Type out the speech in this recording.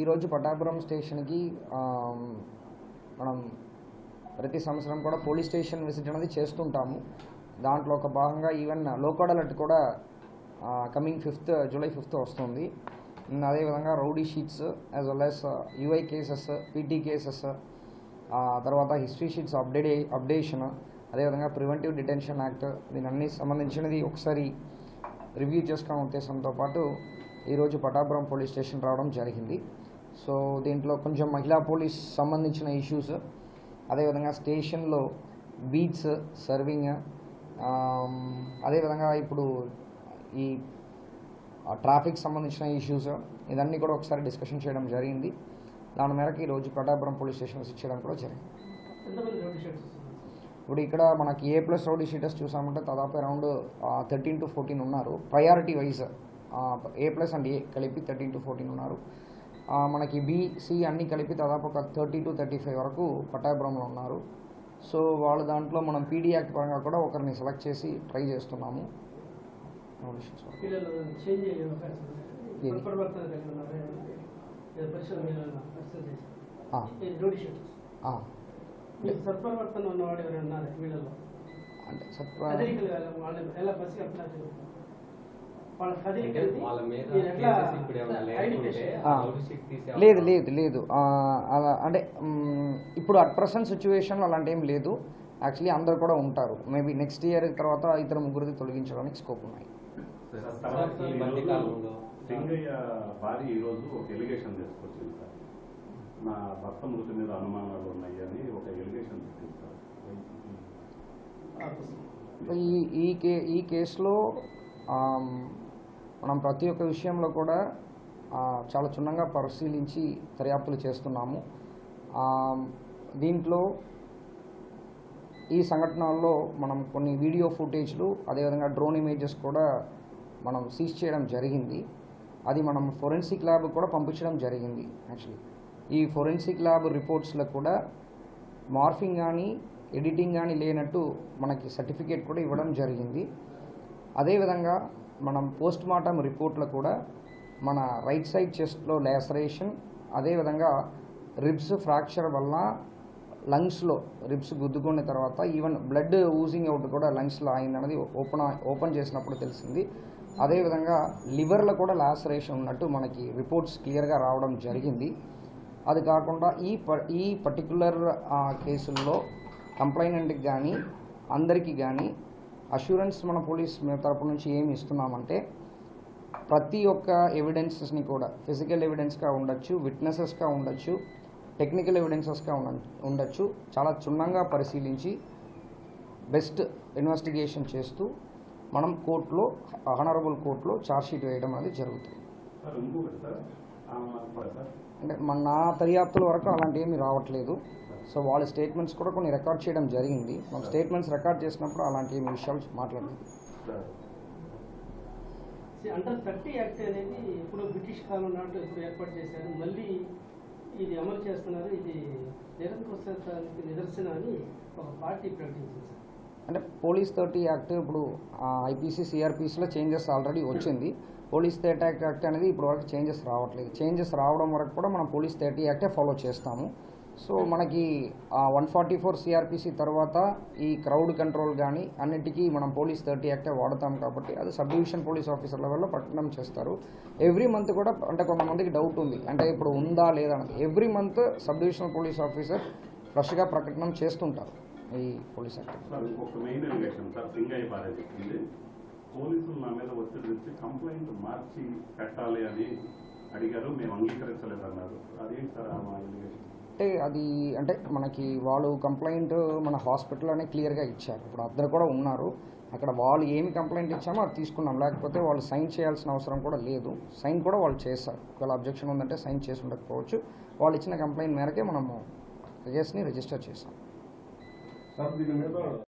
ఈరోజు పటాపురం స్టేషన్కి మనం ప్రతి సంవత్సరం కూడా పోలీస్ స్టేషన్ విజిట్ అనేది చేస్తుంటాము. దాంట్లో ఒక భాగంగా ఈవెన్ లోకల్ అలర్ట్ కూడా కమింగ్ ఫిఫ్త్ జూలై ఫిఫ్త్ వస్తుంది. అదేవిధంగా rowdy sheets as well as UI cases PT cases తర్వాత హిస్టరీ షీట్స్ అప్డేట్ అప్డేషన్ అదేవిధంగా ప్రివెంటివ్ డిటెన్షన్ యాక్ట్ దీని అన్ని సంబంధించినది ఒకసారి రివ్యూ చేసుకునే ఉద్దేశంతో పాటు ఈరోజు పటాపురం పోలీస్ స్టేషన్ రావడం జరిగింది. సో దీంట్లో కొంచెం మహిళా పోలీస్ సంబంధించిన ఇష్యూస్ అదేవిధంగా స్టేషన్లో బీట్స్ సర్వింగ్ అదేవిధంగా ఇప్పుడు ఈ ట్రాఫిక్ సంబంధించిన ఇష్యూస్ ఇదన్నీ కూడా ఒకసారి డిస్కషన్ చేయడం జరిగింది. దాని మేరకు ఈరోజు ప్రతాపురం పోలీస్ స్టేషన్ విజిట్ చేయడం కూడా జరిగింది. ఇప్పుడు ఇక్కడ మనకి ఏ ప్లస్ రౌడీ షీటర్స్ చూసామంటే దాదాపు అరౌండ్ థర్టీన్ టు ఫోర్టీన్ ఉన్నారు. Priority wise A plus and A కలిపి థర్టీన్ టు ఫోర్టీన్ ఉన్నారు. మనకి బి సి అన్నీ కలిపి దాదాపు ఒక థర్టీ టు థర్టీ ఫైవ్ వరకు పట్టాపురంలో ఉన్నారు. సో వాళ్ళ దాంట్లో మనం పీడీ యాక్ట్ పరంగా కూడా ఒకరిని సెలెక్ట్ చేసి ట్రై చేస్తున్నాము. ఏది? సత్ప్రవర్తన లేదు లేదు లేదు. అంటే ఇప్పుడు అట్ ప్రజెంట్ సిచ్యువేషన్లో అలాంటి ఏం లేదు. యాక్చువల్లీ అందరు కూడా ఉంటారు. మేబీ నెక్స్ట్ ఇయర్ తర్వాత ఇద్దరు ముగ్గురిది తొలగించడానికి స్కోప్ ఉన్నాయి. సార్, ఈ మధ్య కాలంలో సింగయ్య భార్య ఈరోజు ఒక ఎలిగేషన్ తీసుకొచ్చింది సార్. నా భర్త మృతి మీద అనుమానాలు ఉన్నాయి అని ఒక ఎలిగేషన్ పెట్టింది సార్. ఈ ఈ కే ఈ కేసులో మనం ప్రతి ఒక్క విషయంలో కూడా చాలా క్షుణ్ణంగా పరిశీలించి దర్యాప్తులు చేస్తున్నాము. దీంట్లో ఈ సంఘటనల్లో మనం కొన్ని వీడియో ఫుటేజ్లు అదేవిధంగా డ్రోన్ ఇమేజెస్ కూడా మనం సీజ్ చేయడం జరిగింది. అది మనం ఫోరెన్సిక్ ల్యాబ్ కూడా పంపించడం జరిగింది యాక్చువల్లీ. ఈ ఫోరెన్సిక్ ల్యాబ్ రిపోర్ట్స్లో కూడా మార్ఫింగ్ కానీ ఎడిటింగ్ కానీ లేనట్టు మనకి సర్టిఫికేట్ కూడా ఇవ్వడం జరిగింది. అదేవిధంగా మనం పోస్ట్ మార్టం రిపోర్ట్లో కూడా మన రైట్ సైడ్ చెస్ట్లో లేసరేషన్ అదేవిధంగా రిబ్స్ ఫ్రాక్చర్ వల్ల లంగ్స్లో రిబ్స్ గుద్దుకున్న తర్వాత ఈవెన్ బ్లడ్ ఊజింగ్ అవుట్ కూడా లంగ్స్లో అయిందన్నది ఓపెన్ ఓపెన్ చేసినప్పుడు తెలిసింది. అదేవిధంగా లివర్లో కూడా లాసరేషన్ ఉన్నట్టు మనకి రిపోర్ట్స్ క్లియర్గా రావడం జరిగింది. అది కాకుండా ఈ ప ఈ పర్టికులర్ కేసుల్లో కంప్లైనెంట్కి కానీ అందరికీ కానీ అష్యూరెన్స్ మన పోలీస్ తరపు నుంచి ఏమి ఇస్తున్నామంటే ప్రతి ఒక్క ఎవిడెన్సెస్ని కూడా ఫిజికల్ ఎవిడెన్స్గా ఉండొచ్చు విట్నెసెస్గా ఉండొచ్చు టెక్నికల్ ఎవిడెన్సెస్గా ఉండ ఉండొచ్చు చాలా క్షుణ్ణంగా పరిశీలించి బెస్ట్ ఇన్వెస్టిగేషన్ చేస్తూ మనం కోర్టులో ఆనరబుల్ కోర్టులో ఛార్జ్షీట్ వేయడం అనేది జరుగుతుంది. అంటే మన నా దర్యాప్తుల వరకు అలాంటి ఏమీ రావట్లేదు. సో వాళ్ళ స్టేట్మెంట్స్ కూడా కొన్ని రికార్డ్ చేయడం జరిగింది. మనం స్టేట్మెంట్స్ రికార్డ్ చేసినప్పుడు అలాంటి విషయాలు మాట్లాడలేదు. అండర్ థర్టీ యాక్ట్ అనేది ఇప్పుడు బ్రిటిష్ కాలం నాటు ఇప్పుడు ఏర్పాటు చేశారు. మళ్ళీ ఇది అమలు చేస్తున్నారు. ఇది నిరంకుశత్వానికి నిదర్శన అని ఒక పార్టీ ప్రకటించింది. అంటే పోలీస్ థర్టీ యాక్ట్ ఇప్పుడు ఐపీసీ సిఆర్పిసిలో చేంజెస్ ఆల్రెడీ వచ్చింది. పోలీస్ థర్టీ యాక్ట్ యాక్ట్ అనేది ఇప్పుడు వరకు చేంజెస్ రావట్లేదు. చేంజెస్ రావడం వరకు కూడా మనం పోలీస్ థర్టీ యాక్టే ఫాలో చేస్తాము. సో మనకి వన్ ఫార్టీ ఫోర్ సిఆర్పిసి తర్వాత ఈ క్రౌడ్ కంట్రోల్ కానీ అన్నిటికీ మనం పోలీస్ థర్టీ యాక్టే వాడతాం కాబట్టి అది సబ్ డివిజన్ పోలీస్ ఆఫీసర్ లెవెల్లో పట్టణం చేస్తారు. ఎవ్రీ మంత్ కూడా అంటే కొంతమందికి డౌట్ ఉంది. అంటే ఇప్పుడు ఉందా లేదా అనేది. Every month sub divisional police officer ఫ్రెష్గా ప్రకటన చేస్తుంటారు ఈ పోలీస్ యాక్ట్. పోలీసులు నా మీద ఒత్తిడి తెచ్చి కంప్లైంట్ మార్చి పెట్టాలి అని అడిగారు. మేము అంగీకరించలేదన్నారు. అదేంటి సార్ ఆ అంటే అది అంటే మనకి వాళ్ళు కంప్లైంట్ మన హాస్పిటల్లోనే క్లియర్గా ఇచ్చారు. ఇప్పుడు అందరు కూడా ఉన్నారు. అక్కడ వాళ్ళు ఏమి కంప్లైంట్ ఇచ్చామో అది తీసుకున్నాం. లేకపోతే వాళ్ళు సైన్ చేయాల్సిన అవసరం కూడా లేదు. సైన్ కూడా వాళ్ళు చేస్తారు ఒకవేళ అబ్జెక్షన్ ఉందంటే సైన్ చేసి ఉండకపోవచ్చు. వాళ్ళు ఇచ్చిన కంప్లైంట్ మేరకే మనము కేసుని రిజిస్టర్ చేసాం